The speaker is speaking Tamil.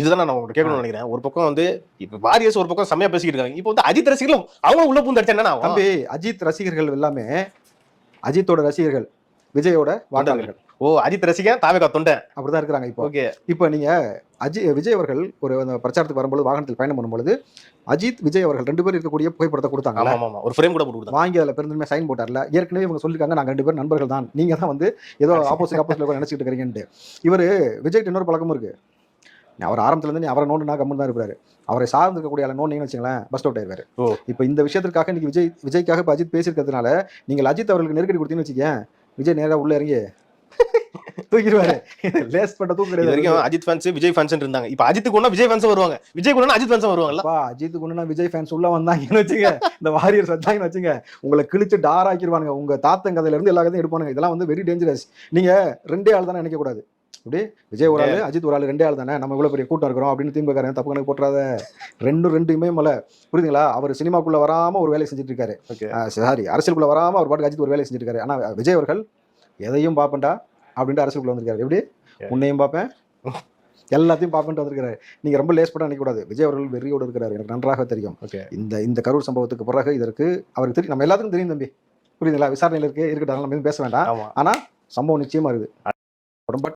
இதுதான் நான் உங்களுக்கு கேட்கணும்னு நினைக்கிறேன். ஒரு பக்கம் வந்து இப்ப வாரியர்ஸ் ஒரு பக்கம் செம்மையா பேசிக்கிட்டு இருக்காங்க. இப்போ வந்து அஜித் ரசிகர்களும் அவங்க உள்ள பூந்து அடிச்சா என்ன? தம்பி அஜித் ரசிகர்கள் எல்லாமே அஜித்தோட ரசிகர்கள் விஜயோட வாக்காளர்கள். ஓ அஜித் ரசிகன் தாவேகா தொண்டன் அப்படிதான் இருக்கிறாங்க இப்போ. ஓகே. இப்போ நீங்க அஜி விஜய் அவர்கள் ஒரு பிரச்சாரத்துக்கு வரும்போது வாகனத்தில் பயணம் பண்ணும்பொழுது அஜித் விஜய் அவர்கள் ரெண்டு பேரும் இருக்கக்கூடிய புகைப்படத்தை கொடுத்தாங்க. ஆமா ஆமா ஒரு ஃப்ரேம் கூட போட்டு கொடுத்தாங்க. வாங்கி அதில் பெருந்தன்மையாக சைன் போட்டார்ல. ஏற்கனவே இவங்க சொல்லியிருக்காங்க நாங்கள் ரெண்டு பேரும் நண்பர்கள் தான். நீங்கள் தான் வந்து ஏதோ ஆப்போசிட் ஆப்போசிட் நினச்சிட்டு இருக்கிறீங்கன்ட்டு. இவர் விஜய்க்கு இன்னொரு பழக்கமும் இருக்கு. அவர் ஆரம்பத்துல இருந்து நீ அவரை நோண்டுனா கம்மன் தான் இருப்பாரு. அவரை சார்ந்து இருக்கக்கூடிய ஆளை நோண்டிங்கன்னு வச்சுங்களேன் பஸ் அவுட் ஆயிருவாரு ஓ. இப்போ இந்த விஷயத்திற்காக இன்னைக்கு விஜய் விஜய்க்காக இப்போ அஜித் பேசியிருக்கிறதுனால நீங்கள் அஜித் அவர்களுக்கு நெருக்கடி கொடுத்தீங்கன்னு வச்சுக்கேன் விஜய் நேரா உள்ள இறங்கி தூக்கிடுவாரு. லேஸ் பண்ண தூக்க கிடையாது. வரைக்கும் அஜித் ஃபேன்ஸ் விஜய் ஃபேன்ஸ் இருந்தாங்க. இப்போ அஜித்துக்கு ஒண்ணா விஜய் ஃபேன்ஸ் வருவாங்க. விஜய் கூட அஜித் ஃபேன்ஸ் வருவாங்கல்ல? அஜித் குண்டுனா விஜய் ஃபேன்ஸ் உள்ள வந்தாங்கன்னு வச்சுங்க இந்த வாரியர்ஸ் வந்தாங்கன்னு வச்சுங்க உங்களை கிழிச்சு டார் ஆக்கிடுவானுங்க உங்க தாத்தன் கதையில இருந்து எல்லா கதையும் எடுப்பானுங்க. இதெல்லாம் வந்து வெரி டேஞ்சரஸ் நீங்க ரெண்டே ஆள் தானே நினைக்க கூடாது அப்படி? விஜய் ஒரு ஆளு அஜித் ஒரு ஆளு ரெண்டே ஆள் தானே? நம்ம இவ்வளவு பெரிய கூட்டம் இருக்கிறோம் அப்படின்னு திமுக தப்பு கணக்கு போட்டுறாத. ரெண்டும் ரெண்டுமே மல. புரியுதுங்களா? அவர் சினிமாக்குள்ள வராம ஒரு வேலையை செஞ்சுட்டு இருக்காரு. சாரி அரசியலுக்குள்ள வராம அவர் பாட்டுக்கு அஜித் ஒரு வேலையை செஞ்சுட்டு இருக்காரு. ஆனா விஜய் அவர்கள் எதையும் பார்ப்பேன்டா அப்படின்ட்டு அரசியலுக்குள்ள வந்திருக்காரு. எப்படி? உன்னையும் பார்ப்பேன். எல்லாத்தையும் பார்ப்பேன்ட்டு வந்திருக்காரு நீங்க ரொம்ப லேஸ் பண்ண நினைக்கக்கூடாது. விஜய் அவர்கள் வெறியோடு இருக்கிறாரு. எனக்கு நன்றாக தெரியும். இந்த இந்த கரூர் சம்பவத்துக்கு பிறகு இதற்கு அவருக்கு தெரியும் நம்ம எல்லாத்துக்கும் தெரியும் தம்பி. புரியுதுங்களா? விசாரணையில் இருக்கு இருக்கட்டும். நம்ம எதுவும் பேச வேண்டாம். ஆனா சம்பவம் நிச்சயமா இருக்குது. ரொம்ப